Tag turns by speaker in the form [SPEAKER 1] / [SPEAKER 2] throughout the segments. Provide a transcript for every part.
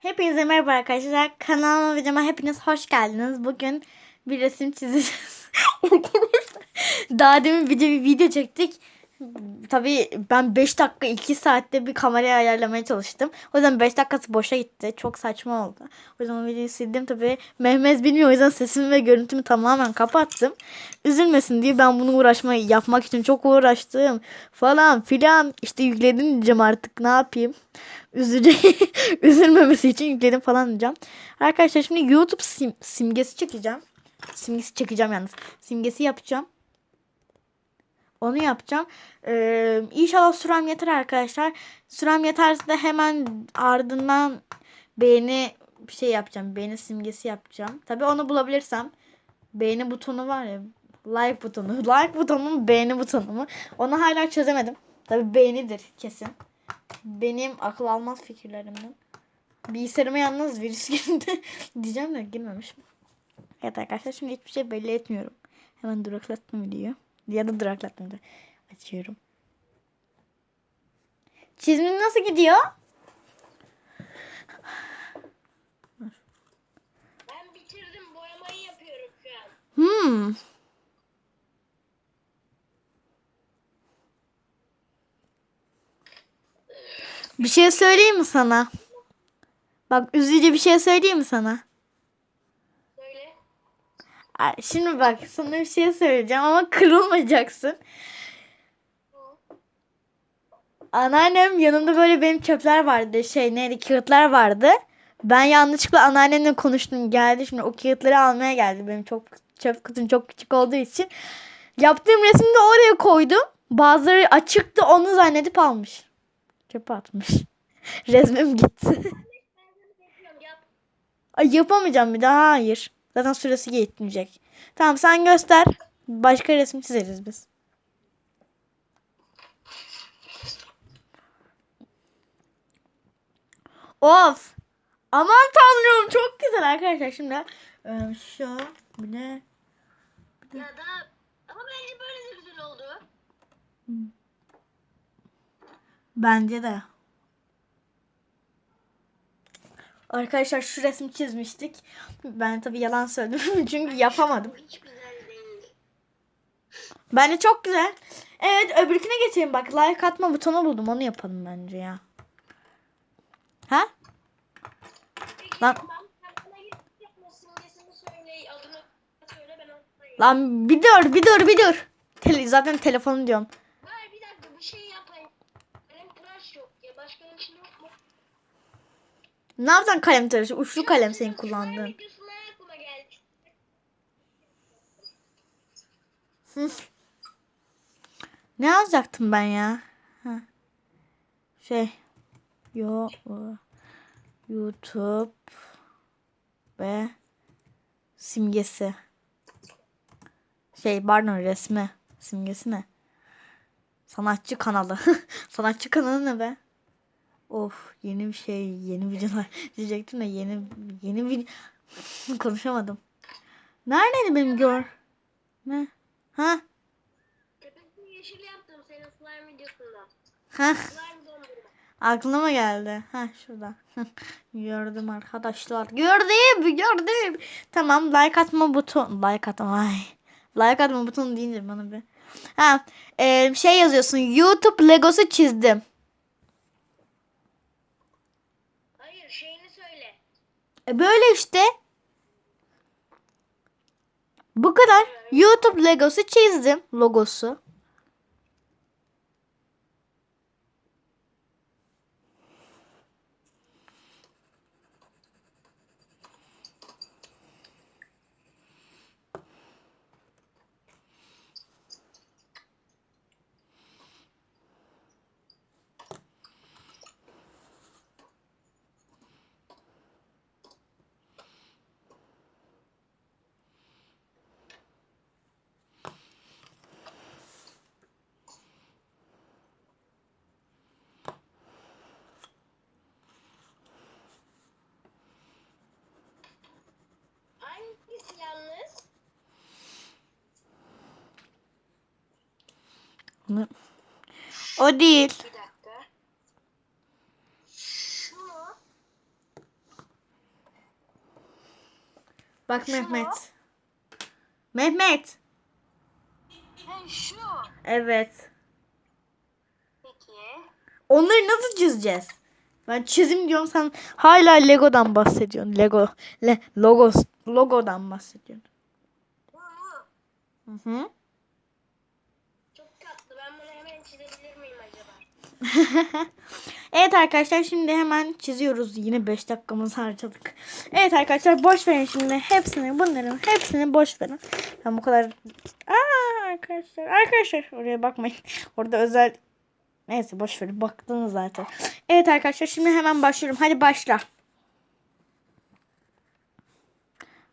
[SPEAKER 1] Hepinize merhaba arkadaşlar. Kanalıma videoma hepiniz hoş geldiniz. Bugün bir resim çizeceğiz. Daha demin video bir video çektik. Tabii ben 5 dakika 2 saatte bir kamerayı ayarlamaya çalıştım. O yüzden 5 dakikası boşa gitti. Çok saçma oldu. O yüzden o videoyu sildim. Tabii Mehmet bilmiyor. O yüzden sesimi ve görüntümü tamamen kapattım. Üzülmesin diye ben bunu uğraşmayı yapmak için çok uğraştım. Falan filan. İşte yükledim diyeceğim artık. Ne yapayım? Üzücü, üzülmemesi için yükledim falan diyeceğim. Arkadaşlar şimdi YouTube sim, simgesi çekeceğim. Simgesi çekeceğim yalnız. Simgesi yapacağım. Onu yapacağım. Ee, inşallah sürem yeter arkadaşlar. Sürem yeterse de hemen ardından beğeni bir şey yapacağım. Beğeni simgesi yapacağım. Tabi onu bulabilirsem. Beğeni butonu var ya. Like butonu. Like butonu beğeni butonu mu? Onu hala çözemedim. Tabi beğenidir kesin. Benim akıl almaz fikirlerimden. Bilgisayarıma yalnız virüs girdi. Diyeceğim de girmemiş. Evet arkadaşlar şimdi hiçbir şey belli etmiyorum. Hemen duraklattım videoyu. Ya da duraklattım da. Açıyorum. Çizimim nasıl gidiyor?
[SPEAKER 2] Ben bitirdim. Boyamayı yapıyorum şu an.
[SPEAKER 1] Hmm. Bir şey söyleyeyim mi sana? Bak üzücü bir şey söyleyeyim mi sana? Şimdi bak sana bir şey söyleyeceğim ama kırılmayacaksın. Anneannem yanımda böyle benim çöpler vardı. Şey neydi kağıtlar vardı. Ben yanlışlıkla anneannemle konuştum. Geldi şimdi o kağıtları almaya geldi. Benim çok çöp kutum çok küçük olduğu için. Yaptığım resmi de oraya koydum. Bazıları açıktı onu zannedip almış. Çöpe atmış. Resmim gitti. Ay yapamayacağım bir daha hayır. Zaten süresi yetmeyecek. Tamam sen göster. Başka resim çizeriz biz. Of. Aman tanrım çok güzel arkadaşlar. Şimdi e, şu bir de
[SPEAKER 2] Ya da ama bence böyle de güzel oldu.
[SPEAKER 1] bence de. Arkadaşlar şu resmi çizmiştik. Ben tabii yalan söyledim çünkü yapamadım. Bence çok güzel. Evet öbürküne geçelim bak. Like atma butonu buldum. Onu yapalım bence ya. Ha? Lan-. Lan bir dur bir dur bir dur. Tele, zaten telefonu diyorum.
[SPEAKER 2] Var bir dakika bir şey yapayım. Benim tıraş yok ya. Başka bir şey yok mu?
[SPEAKER 1] Ne yapacaksın kalem tıraşı? Uçlu kalem senin kullandığın. Ne yazacaktım ben ya? Ha. Şey. Yo. YouTube ve simgesi. Şey pardon resmi. Simgesi ne? Sanatçı kanalı. Sanatçı kanalı ne be? Of yeni bir şey yeni videolar diyecektim de yeni yeni bir konuşamadım. Neredeydi benim gör? Ne? Ha?
[SPEAKER 2] Tepesini yeşil yaptım senin slime videosundan.
[SPEAKER 1] Ha?
[SPEAKER 2] Slime dondurma.
[SPEAKER 1] Aklıma geldi. Ha şurada. Gördüm arkadaşlar. Gördüm, gördüm. Tamam like atma buton. Like atma. Ay. Like atma butonu deyince bana bir. Ha, e, şey yazıyorsun. YouTube Legosu çizdim.
[SPEAKER 2] Hayır şeyini söyle.
[SPEAKER 1] E böyle işte. Bu kadar. YouTube Legosu çizdim. Logosu.
[SPEAKER 2] Hangisi yalnız?
[SPEAKER 1] Bunu- O değil.
[SPEAKER 2] Bir dakika. Şu mu?
[SPEAKER 1] Bak
[SPEAKER 2] Şu
[SPEAKER 1] Mehmet.
[SPEAKER 2] mu?
[SPEAKER 1] Mehmet.
[SPEAKER 2] He şu.
[SPEAKER 1] Evet.
[SPEAKER 2] Peki.
[SPEAKER 1] Onları nasıl çizeceğiz? Ben çizim diyorum sen hala Lego'dan bahsediyorsun. Lego. Le, logos. Logodan bahsediyorsun. Hı hı.
[SPEAKER 2] Çok tatlı. Ben bunu hemen çizebilir miyim acaba?
[SPEAKER 1] evet arkadaşlar şimdi hemen çiziyoruz. Yine 5 dakikamızı harcadık. Evet arkadaşlar boş verin şimdi. Hepsini bunların hepsini boş verin. Ben bu kadar... Aa arkadaşlar. Arkadaşlar oraya bakmayın. Orada özel... Neyse boş verin. Baktınız zaten. Evet arkadaşlar şimdi hemen başlıyorum. Hadi başla.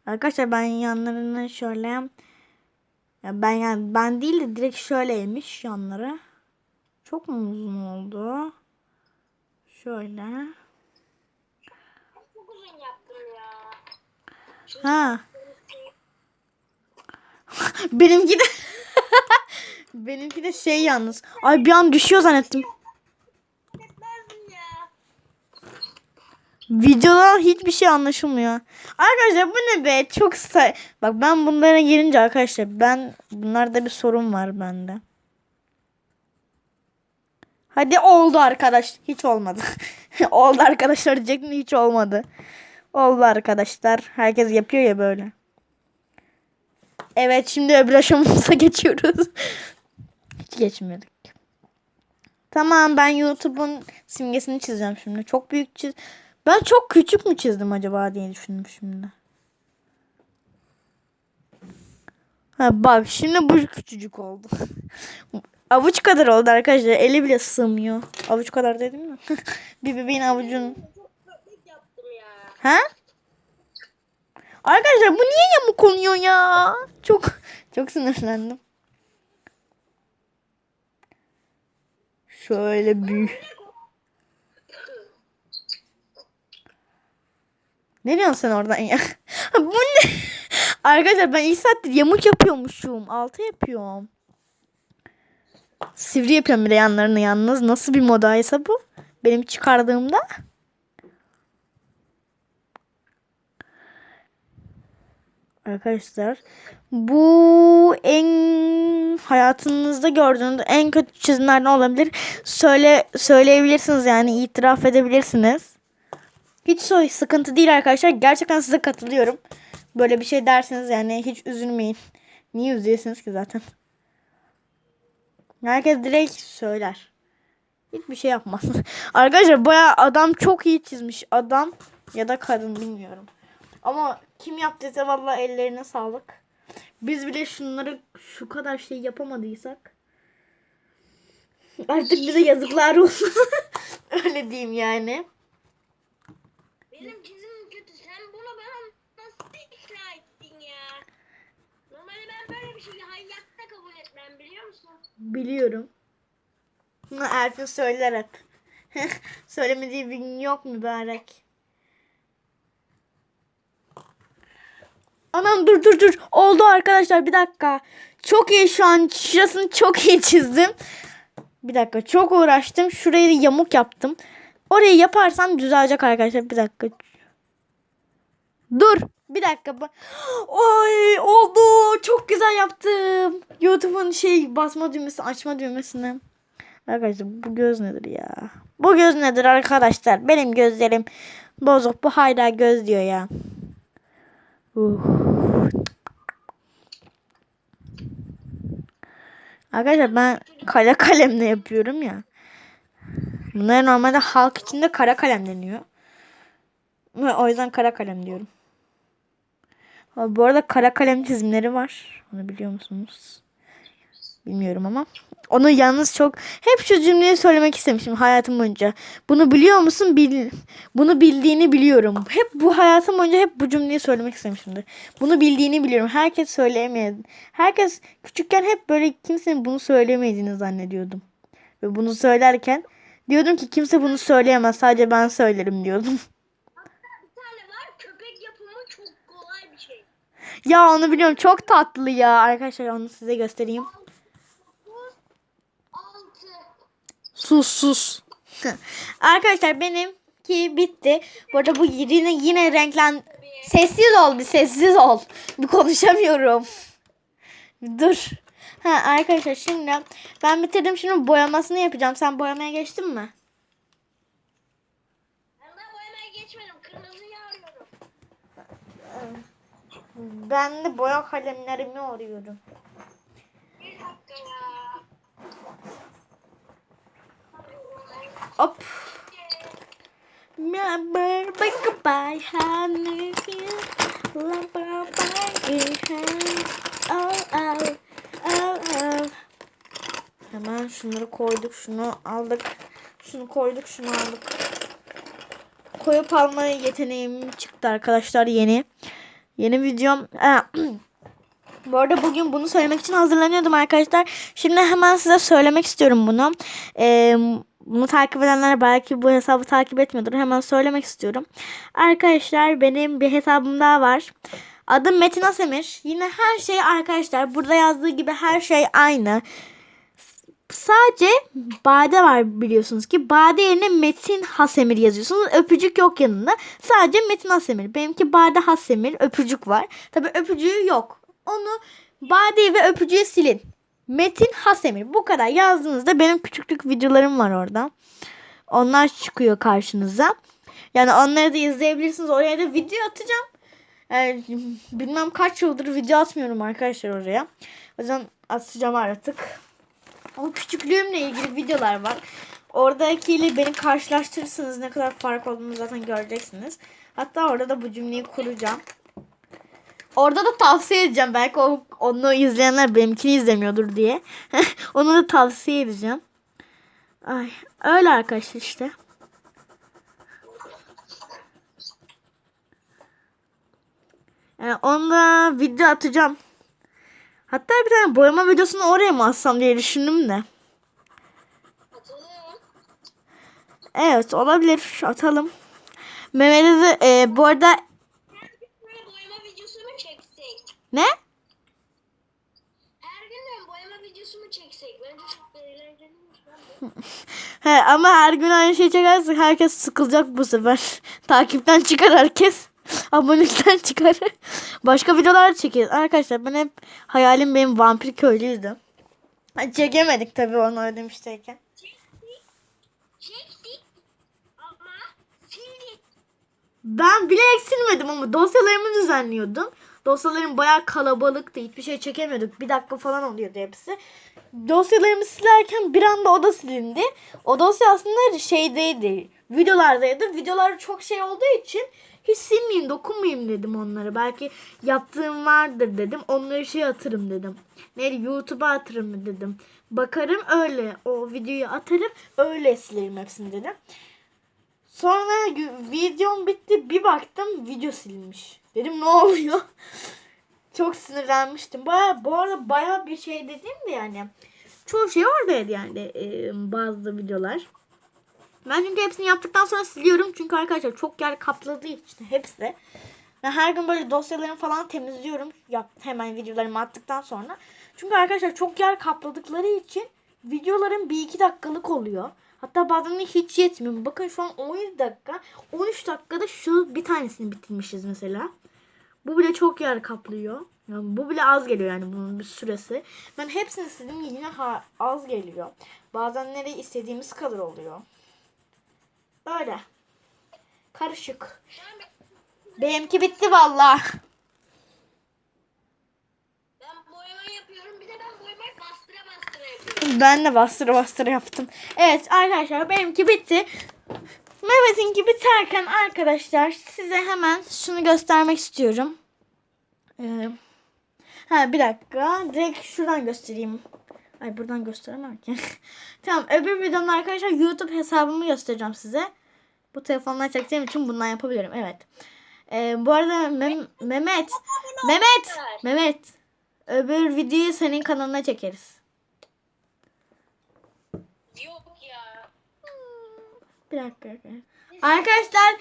[SPEAKER 1] Arkadaşlar ben yanlarını şöyle ya ben yani ben değil de direkt şöyleymiş yanları. Çok mu uzun oldu? Şöyle.
[SPEAKER 2] Çok uzun yaptım ya.
[SPEAKER 1] Ha. Benimki de Benimki de şey yalnız. Ay bir an düşüyor zannettim.
[SPEAKER 2] Etmezdim ya.
[SPEAKER 1] Videoda hiçbir şey anlaşılmıyor. Arkadaşlar bu ne be? Çok say. Bak ben bunlara gelince arkadaşlar ben bunlarda bir sorun var bende. Hadi oldu arkadaş. Hiç olmadı. oldu arkadaşlar diyecektim de hiç olmadı. Oldu arkadaşlar. Herkes yapıyor ya böyle. Evet şimdi öbür aşamamıza geçiyoruz. hiç geçmiyorduk. Tamam ben YouTube'un simgesini çizeceğim şimdi. Çok büyük çiz. Ben çok küçük mü çizdim acaba diye düşündüm şimdi. Ha bak şimdi bu küçücük oldu. Avuç kadar oldu arkadaşlar. Eli bile sığmıyor. Avuç kadar dedim mi? bir bebeğin avucun. Ha? Arkadaşlar bu niye yamuk oluyor ya? Çok çok sinirlendim. Şöyle büyük. Ne diyorsun sen oradan ya? Bu ne? Arkadaşlar ben ilk saattir yamuk yapıyormuşum. Altı yapıyorum. Sivri yapıyorum bir de yanlarını yalnız. Nasıl bir modaysa bu. Benim çıkardığımda. Arkadaşlar bu en hayatınızda gördüğünüz en kötü çizimlerden olabilir. Söyle söyleyebilirsiniz yani itiraf edebilirsiniz. Hiç sıkıntı değil arkadaşlar. Gerçekten size katılıyorum. Böyle bir şey derseniz yani hiç üzülmeyin. Niye üzülüyorsunuz ki zaten? Herkes direkt söyler. Hiçbir şey yapmaz. arkadaşlar baya adam çok iyi çizmiş. Adam ya da kadın bilmiyorum. Ama kim yaptıysa vallahi ellerine sağlık. Biz bile şunları şu kadar şey yapamadıysak artık bize yazıklar olsun. Öyle diyeyim yani.
[SPEAKER 2] Benim çizimim kötü. Sen bunu bana nasıl ikna ettin ya? Normalde ben böyle bir şeyi hayatta kabul etmem biliyor musun?
[SPEAKER 1] Biliyorum. Elfin söyler hep. Söylemediği bir gün yok mübarek. Anam dur dur dur. Oldu arkadaşlar bir dakika. Çok iyi şu an şurasını çok iyi çizdim. Bir dakika çok uğraştım. Şurayı yamuk yaptım. Orayı yaparsam düzelecek arkadaşlar. Bir dakika. Dur. Bir dakika. ba- Oy oldu. Çok güzel yaptım. YouTube'un şey basma düğmesi açma düğmesini. Arkadaşlar bu göz nedir ya? Bu göz nedir arkadaşlar? Benim gözlerim bozuk. Bu hala göz diyor ya. Uh. Arkadaşlar ben kara kalemle yapıyorum ya. Bunlar normalde halk içinde kara kalem deniyor. O yüzden kara kalem diyorum. Bu arada kara kalem çizimleri var. Onu biliyor musunuz? Bilmiyorum ama. Onu yalnız çok hep şu cümleyi söylemek istemişim hayatım boyunca. Bunu biliyor musun? Bil, bunu bildiğini biliyorum. Hep bu hayatım boyunca hep bu cümleyi söylemek istemişimdir. Bunu bildiğini biliyorum. Herkes söyleyemedi. Herkes küçükken hep böyle kimsenin bunu söyleyemediğini zannediyordum. Ve bunu söylerken diyordum ki kimse bunu söyleyemez. Sadece ben söylerim diyordum.
[SPEAKER 2] Bir tane var köpek yapımı çok kolay bir şey.
[SPEAKER 1] Ya onu biliyorum. Çok tatlı ya. Arkadaşlar onu size göstereyim. Sus sus. Arkadaşlar benim benimki bitti. Bu arada bu yine yine renklen... Sessiz ol bir sessiz ol. Bir konuşamıyorum. Dur. Ha arkadaşlar şimdi ben bitirdim şimdi boyamasını yapacağım. Sen boyamaya geçtin mi?
[SPEAKER 2] Ben daha boyamaya geçmedim. Kırmızıyı arıyorum.
[SPEAKER 1] Ben de boya kalemlerimi arıyorum.
[SPEAKER 2] Bir dakika ya.
[SPEAKER 1] Hop. Remember, bye goodbye, honey. Love bye Oh, oh, oh, oh. Hemen şunları koyduk, şunu aldık. Şunu koyduk, şunu aldık. Koyup alma yeteneğim çıktı arkadaşlar yeni. Yeni videom. Bu arada bugün bunu söylemek için hazırlanıyordum arkadaşlar. Şimdi hemen size söylemek istiyorum bunu. Ee, bunu takip edenler belki bu hesabı takip etmiyordur. Hemen söylemek istiyorum. Arkadaşlar benim bir hesabım daha var. Adım Metin Asemir. Yine her şey arkadaşlar burada yazdığı gibi her şey aynı. Sadece Bade var biliyorsunuz ki. Bade yerine Metin Hasemir yazıyorsunuz. Öpücük yok yanında. Sadece Metin Hasemir. Benimki Bade Hasemir. Öpücük var. Tabi öpücüğü yok. Onu Bade'yi ve öpücüğü silin. Metin Hasemir. Bu kadar yazdığınızda benim küçüklük videolarım var orada. Onlar çıkıyor karşınıza. Yani onları da izleyebilirsiniz. Oraya da video atacağım. Yani bilmem kaç yıldır video atmıyorum arkadaşlar oraya. O yüzden atacağım artık. O küçüklüğümle ilgili videolar var. Oradakiyle beni karşılaştırırsınız ne kadar fark olduğunu zaten göreceksiniz. Hatta orada da bu cümleyi kuracağım. Orada da tavsiye edeceğim. Belki o, onu izleyenler benimkini izlemiyordur diye. onu da tavsiye edeceğim. Ay, öyle arkadaşlar işte. Yani onu da video atacağım. Hatta bir tane boyama videosunu oraya mı atsam diye düşündüm de. Evet olabilir. Atalım. Mehmet'e de e, bu arada ne? He, ama her gün aynı şey çekersek herkes sıkılacak bu sefer. Takipten çıkar herkes. Abonelikten çıkar. Başka videolar çekeriz. Arkadaşlar ben hep hayalim benim vampir köylüydü. Çekemedik tabii onu ödemişteyken.
[SPEAKER 2] Çektik.
[SPEAKER 1] Ben bile eksilmedim ama dosyalarımı düzenliyordum. Dosyalarım bayağı kalabalıktı. Hiçbir şey çekemiyorduk. Bir dakika falan oluyordu hepsi. Dosyalarımı silerken bir anda o da silindi. O dosya aslında şeydeydi. Videolardaydı. Videolar çok şey olduğu için hiç silmeyeyim, dokunmayayım dedim onlara. Belki yaptığım vardır dedim. Onları şey atırım dedim. Neydi? YouTube'a atırım dedim. Bakarım öyle. O videoyu atarım. Öyle silerim hepsini dedim. Sonra videom bitti. Bir baktım video silinmiş. Dedim ne oluyor? Çok sinirlenmiştim. Baya, bu arada baya bir şey dediğim de yani. Çoğu şey oradaydı yani e, bazı videolar. Ben çünkü hepsini yaptıktan sonra siliyorum. Çünkü arkadaşlar çok yer kapladığı için hepsi. Ben her gün böyle dosyalarımı falan temizliyorum. Yap, hemen videolarımı attıktan sonra. Çünkü arkadaşlar çok yer kapladıkları için videolarım bir iki dakikalık oluyor. Hatta bazen hiç yetmiyor. Bakın şu an 17 dakika. 13 dakikada şu bir tanesini bitirmişiz mesela. Bu bile çok yer kaplıyor. Yani bu bile az geliyor yani bunun bir süresi. Ben hepsini sildim yine az geliyor. Bazen nereye istediğimiz kadar oluyor. Böyle. Karışık. Benimki bitti valla.
[SPEAKER 2] ben boyama yapıyorum. Bir de ben boyamayı bastıra bastıra yapıyorum.
[SPEAKER 1] Ben de bastıra bastıra yaptım. Evet arkadaşlar benimki bitti. Mehmet'inki biterken arkadaşlar size hemen şunu göstermek istiyorum. Ee, ha bir dakika. Direkt şuradan göstereyim. Ay buradan gösteremem ki. tamam öbür videomda arkadaşlar YouTube hesabımı göstereceğim size. Bu telefondan çekeceğim için bundan yapabilirim. Evet. Ee, bu arada Mem- Mehmet. Mehmet. Mehmet. Öbür videoyu senin kanalına çekeriz.
[SPEAKER 2] Yok ya.
[SPEAKER 1] Bir dakika. arkadaşlar.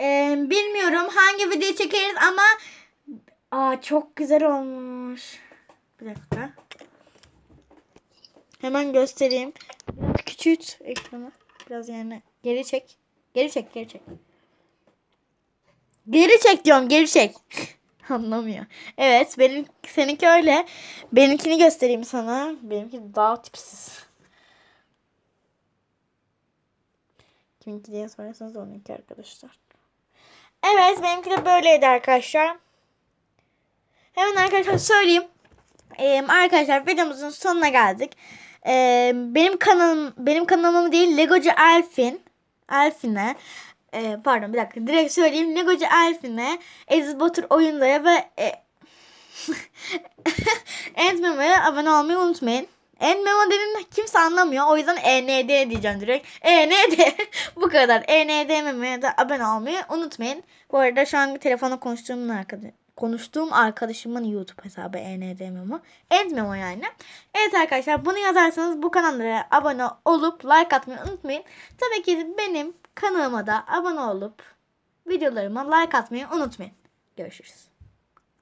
[SPEAKER 1] E, bilmiyorum hangi videoyu çekeriz ama aa çok güzel olmuş. Bir dakika. Hemen göstereyim. Biraz küçült ekranı. Biraz yani geri çek. Geri çek geri çek. Geri çek diyorum geri çek. Anlamıyor. Evet benim seninki öyle. Benimkini göstereyim sana. Benimki daha tipsiz. Kiminki diye sorarsanız onunki arkadaşlar. Evet benimki de böyleydi arkadaşlar. Hemen arkadaşlar söyleyeyim. Ee, arkadaşlar videomuzun sonuna geldik. Ee, benim kanalım benim kanalım değil Legocu Elfin Elfin'e e, pardon bir dakika direkt söyleyeyim Legocu Elfin'e Aziz Batur oyunlara ve e, Endmemo'ya abone olmayı unutmayın. Endmemo dediğinde kimse anlamıyor. O yüzden END diyeceğim direkt. END. Bu kadar. END Memo'ya da abone olmayı unutmayın. Bu arada şu an telefonla konuştuğum arkadaş konuştuğum arkadaşımın YouTube hesabı END Memo. End Memo yani. Evet arkadaşlar bunu yazarsanız bu kanallara abone olup like atmayı unutmayın. Tabii ki benim kanalıma da abone olup videolarıma like atmayı unutmayın. Görüşürüz.